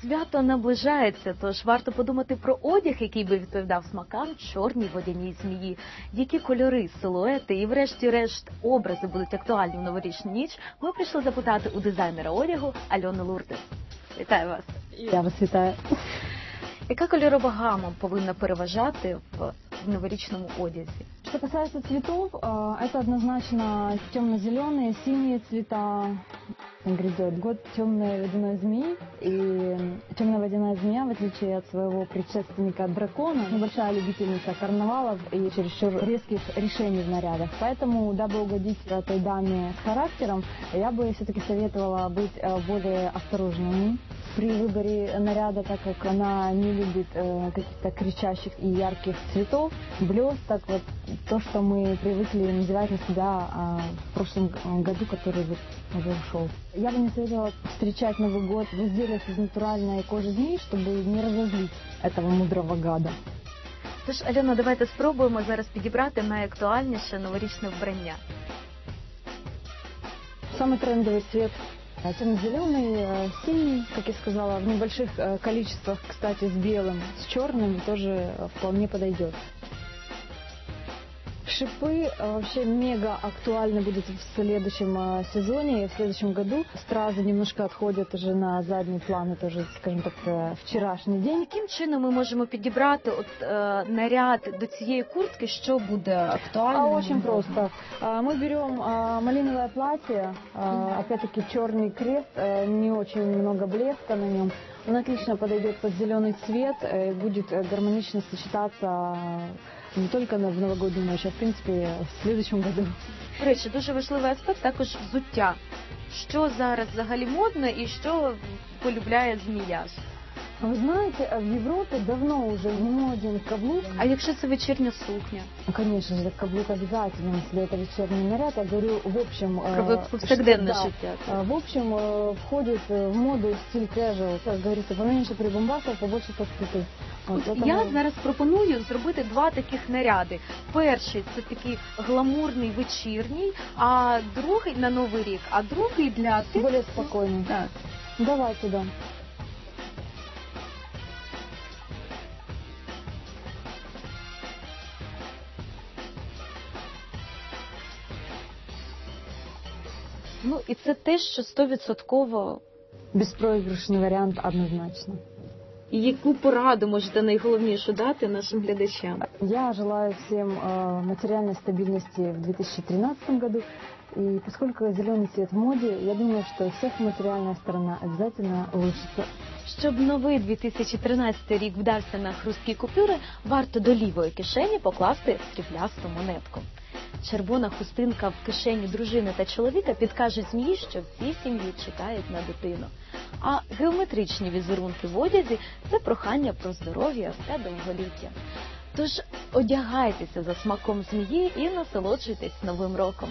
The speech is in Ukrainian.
Свято наближається, тож варто подумати про одяг, який би відповідав смакам чорній водяній змії. Які кольори, силуети і, врешті-решт, образи будуть актуальні в новорічну ніч. Ми прийшли запитати у дизайнера одягу Альони Лурдес. Вітаю вас! Я вас вітаю. Яка кольорова гама повинна переважати в, в новорічному одязі? Что касается цветов, э, это однозначно темно-зеленые, синие цвета. Грядет год темной водяной змеи. И темная водяная змея, в отличие от своего предшественника дракона, небольшая любительница карнавалов и чересчур резких решений в нарядах. Поэтому, дабы угодить этой даме с характером, я бы все-таки советовала быть э, более осторожной при выборе наряда, так как она не любит э, каких-то кричащих и ярких цветов, блесток, вот то, что мы привыкли надевать на себя а, в прошлом г- году, который вот уже ушел. Я бы не советовала встречать Новый год в изделиях из натуральной кожи змей, чтобы не разозлить этого мудрого гада. Тож, Альона, давайте спробуємо зараз підібрати найактуальніше новорічне вбрання. Самый трендовый цвет э, темно-зеленый, э, синий, как я сказала, в небольших э, количествах, кстати, с белым, с черным тоже э, вполне подойдет. Шипы э, вообще мега актуальны будут в следующем э, сезоне и в следующем году. Стразы немножко отходят уже на задний план, это уже, скажем так, э, вчерашний день. Яким чином ми можемо підібрати от е, наряд до цієї куртки, що буде актуально? А очень просто. А, Мы берем а, малиновое платье, а, опять-таки черный крест, э, не очень много блеска на нем. Он отлично подойдет под зеленый цвет, э, и будет э, гармонично сочетаться а, не только на- в новогоднюю ночь, а в принципе в следующем году. До речі, дуже важливий аспект також взуття. Що зараз взагалі модно і що полюбляє змія? Вы знаете, э, в Европе давно уже не моден каблук. А якщо це вечірня сукня? Ну, Конечно же, каблук обязательно, если это вечерний наряд. Я говорю, в общем... э, Про повсякденне что, да, життя. А, В общем, э, входит э, в моду стиль casual. Как говорится, поменьше прибамбасов, побольше подцветы. Вот, От это я мы- зараз пропоную зробити два таких наряди. Перший це такий гламурний вечірній, а другий на новий рік, а другий для тих, более спокойный. Так. Давайте, да. Ну і це те, що стовідсотково. Беспроигрышный вариант однозначно. І яку пораду можете найголовнішу дати нашим глядачам? Я желаю всем э, материальной стабильности в 2013 году. И поскольку зеленый цвет в моде, я думаю, что у всех материальная сторона обязательно улучшится. Щоб новий 2013 рік вдався на хрусткі купюри, варто до лівої кишені покласти сріблясту монетку. Червона хустинка в кишені дружини та чоловіка підкаже змії, що всі сім'ї чекають на дитину. А геометричні візерунки в одязі це прохання про здоров'я та довголіття. Тож одягайтеся за смаком змії і насолоджуйтесь новим роком.